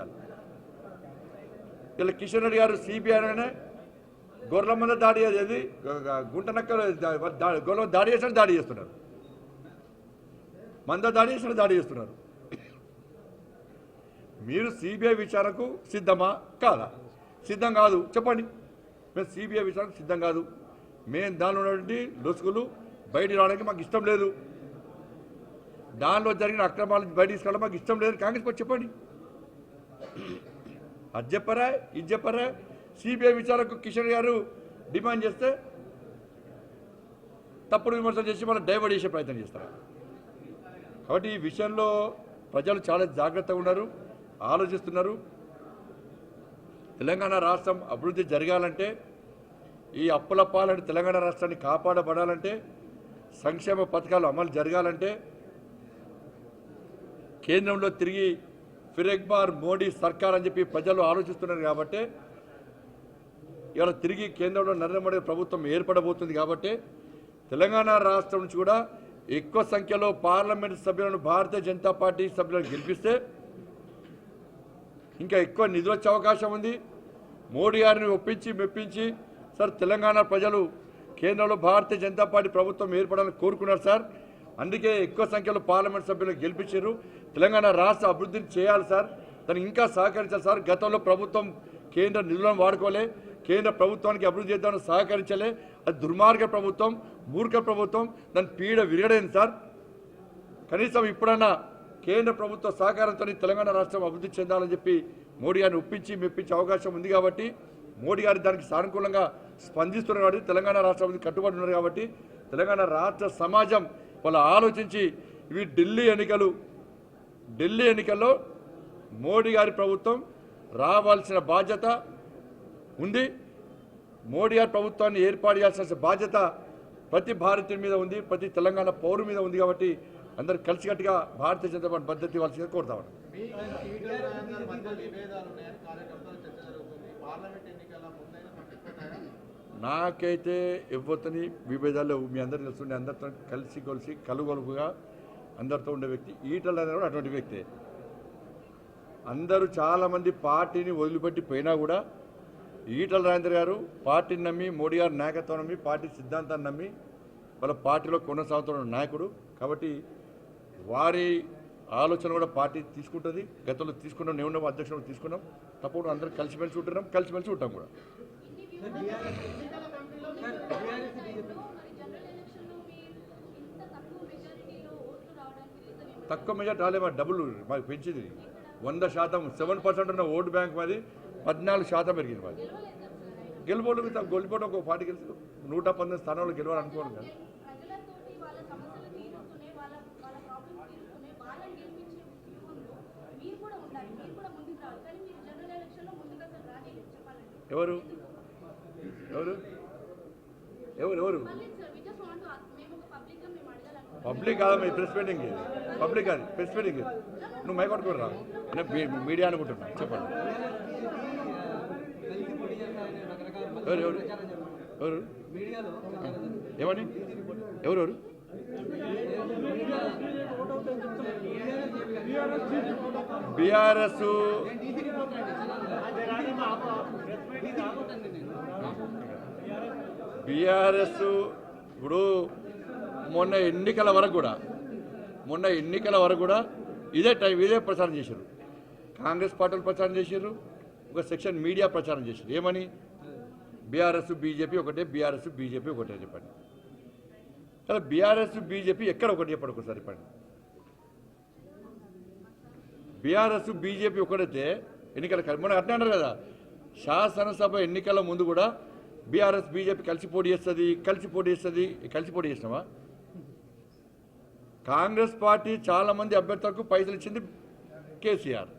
ఆలోచించాలి. ఇలా కిషన్ రెడ్డి గారు సిబిఐ గొర్రెల మీద దాడి చేసేది గుంట గొర్రెల దాడి చేసిన దాడి చేస్తున్నారు. మంద దాడి చేసిన దాడి చేస్తున్నారు. మీరు సిబిఐ విచారణకు సిద్ధమా? కాదా? సిద్ధం కాదు. చెప్పండి. మేము సిబిఐ విచారణకు సిద్ధం కాదు. మేము దానిలో ఉన్నటువంటి లొసుగులు బయటికి రావడానికి మాకు ఇష్టం లేదు. దానిలో జరిగిన అక్రమాలు బయట తీసుకోవడం మాకు ఇష్టం లేదు. కాంగ్రెస్ పార్టీ చెప్పండి. అది చెప్పరా ఇది చెప్పరా సిబిఐ విచారణకు కిషన్ గారు డిమాండ్ చేస్తే తప్పుడు విమర్శలు చేసి మనం డైవర్ట్ చేసే ప్రయత్నం చేస్తారు. కాబట్టి ఈ విషయంలో ప్రజలు చాలా జాగ్రత్తగా ఉన్నారు ఆలోచిస్తున్నారు. తెలంగాణ రాష్ట్రం అభివృద్ధి జరగాలంటే ఈ అప్పుల పాలని తెలంగాణ రాష్ట్రాన్ని కాపాడబడాలంటే సంక్షేమ పథకాలు అమలు జరగాలంటే కేంద్రంలో తిరిగి ఫిరెక్ బార్ మోడీ సర్కార్ అని చెప్పి ప్రజలు ఆలోచిస్తున్నారు కాబట్టి ఇవాళ తిరిగి కేంద్రంలో నరేంద్ర మోడీ ప్రభుత్వం ఏర్పడబోతుంది కాబట్టి తెలంగాణ రాష్ట్రం నుంచి కూడా ఎక్కువ సంఖ్యలో పార్లమెంట్ సభ్యులను భారతీయ జనతా పార్టీ సభ్యులను గెలిపిస్తే ఇంకా ఎక్కువ నిధులు వచ్చే అవకాశం ఉంది. మోడీ గారిని ఒప్పించి మెప్పించి సార్ తెలంగాణ ప్రజలు కేంద్రంలో భారతీయ జనతా పార్టీ ప్రభుత్వం ఏర్పడాలని కోరుకున్నారు సార్. అందుకే ఎక్కువ సంఖ్యలో పార్లమెంట్ సభ్యులు గెలిపించారు. తెలంగాణ రాష్ట్ర అభివృద్ధిని చేయాలి సార్. దాన్ని ఇంకా సహకరించాలి సార్. గతంలో ప్రభుత్వం కేంద్ర నిధులను వాడుకోలే. కేంద్ర ప్రభుత్వానికి అభివృద్ధి చేద్దామని సహకరించలే. అది దుర్మార్గ ప్రభుత్వం మూర్ఖ ప్రభుత్వం. దాని పీడ విరగడైంది సార్. కనీసం ఇప్పుడన్నా కేంద్ర ప్రభుత్వ సహకారంతో తెలంగాణ రాష్ట్రం అభివృద్ధి చెందాలని చెప్పి మోడీ గారిని ఒప్పించి మెప్పించే అవకాశం ఉంది కాబట్టి మోడీ గారు దానికి సానుకూలంగా స్పందిస్తున్నారు కాబట్టి తెలంగాణ రాష్ట్రం కట్టుబడి ఉన్నారు కాబట్టి తెలంగాణ రాష్ట్ర సమాజం వాళ్ళు ఆలోచించి ఇవి ఢిల్లీ ఎన్నికలు ఢిల్లీ ఎన్నికల్లో మోడీ గారి ప్రభుత్వం రావాల్సిన బాధ్యత ఉంది మోడీ గారి ప్రభుత్వాన్ని ఏర్పాటు చేయాల్సిన బాధ్యత ప్రతి భారతీయుడి మీద ఉంది ప్రతి తెలంగాణ పౌరు మీద ఉంది కాబట్టి అందరు కలిసికట్టుగా భారతీయ జనతా పార్టీ కార్యకర్తలు చర్చ జరుగుతుంది పార్లమెంట్ ఎన్నికల ముందైనా నాకైతే ఇవ్వతని విభేదాలు మీ అందరు తెలుస్తుండే అందరితో కలిసి కొలిసి కలుగొలుపుగా అందరితో ఉండే వ్యక్తి ఈటల అనేది కూడా అటువంటి వ్యక్తే. అందరూ చాలామంది పార్టీని వదిలిపెట్టి పోయినా కూడా ఈటల రాజేంద్ర గారు పార్టీని నమ్మి మోడీ గారు నాయకత్వం నమ్మి పార్టీ సిద్ధాంతాన్ని నమ్మి వాళ్ళ పార్టీలో కొనసాగుతున్న నాయకుడు. కాబట్టి వారి ఆలోచన కూడా పార్టీ తీసుకుంటుంది. గతంలో తీసుకున్నాం నేను అధ్యక్షుడు తీసుకున్నాం. తప్పకుండా అందరం కలిసిమెలిసి ఉంటున్నాం కలిసిమెలిసి ఉంటాం కూడా. తక్కువ మెజార్టీ రాలే మా డబ్బులు మాకు పెంచింది. వంద శాతం సెవెన్ పర్సెంట్ ఉన్న ఓటు బ్యాంక్ మాది పద్నాలుగు శాతం పెరిగింది మాది గెలుపోవడం గెలిపోవడం ఒక పార్టీ గెలిచి నూట పంతొమ్మిది స్థానాలు గెలవాలనుకోవడం కదా. ఎవరు? ఎవరు? ఎవరు ఎవరు? పబ్లిక్ కాదు మీ ప్రెస్ మీటింగ్ పబ్లిక్ కాదు ప్రెస్ మీటింగ్ నువ్వు మైక్ పట్టుకుని నేను మీ- మీడియా అనుకుంటున్నా. చెప్పండి. ఎవరు ఎవరు? ఎవరు? ఏమని ఎవరు ఎవరు? బీఆర్ఎస్ బీఆర్ఎస్ ఇప్పుడు మొన్న ఎన్నికల వరకు కూడా మొన్న ఎన్నికల వరకు కూడా ఇదే టైం ఇదే ప్రచారం చేశారు కాంగ్రెస్ పార్టీలు ప్రచారం చేశారు ఒక సెక్షన్ మీడియా ప్రచారం చేశారు ఏమని? బీఆర్ఎస్ బీజేపీ ఒకటే బీఆర్ఎస్ బీజేపీ ఒకటే చెప్పండి. కదా బీఆర్ఎస్ బీజేపీ ఎక్కడ ఒకటి చెప్పండి ఒకసారి చెప్పండి. బీఆర్ఎస్ బీజేపీ ఒకటైతే ఎన్నికల మొన్న అట్లా అన్నారు కదా శాసనసభ ఎన్నికల ముందు కూడా బీఆర్ఎస్ బీజేపీ కలిసి పోటీ చేస్తుంది కలిసి పోటీ చేస్తుంది. కలిసి పోటీ చేసినామా కాంగ్రెస్ పార్టీ చాలా మంది అభ్యర్థులకు పైసలు ఇచ్చింది కేసీఆర్.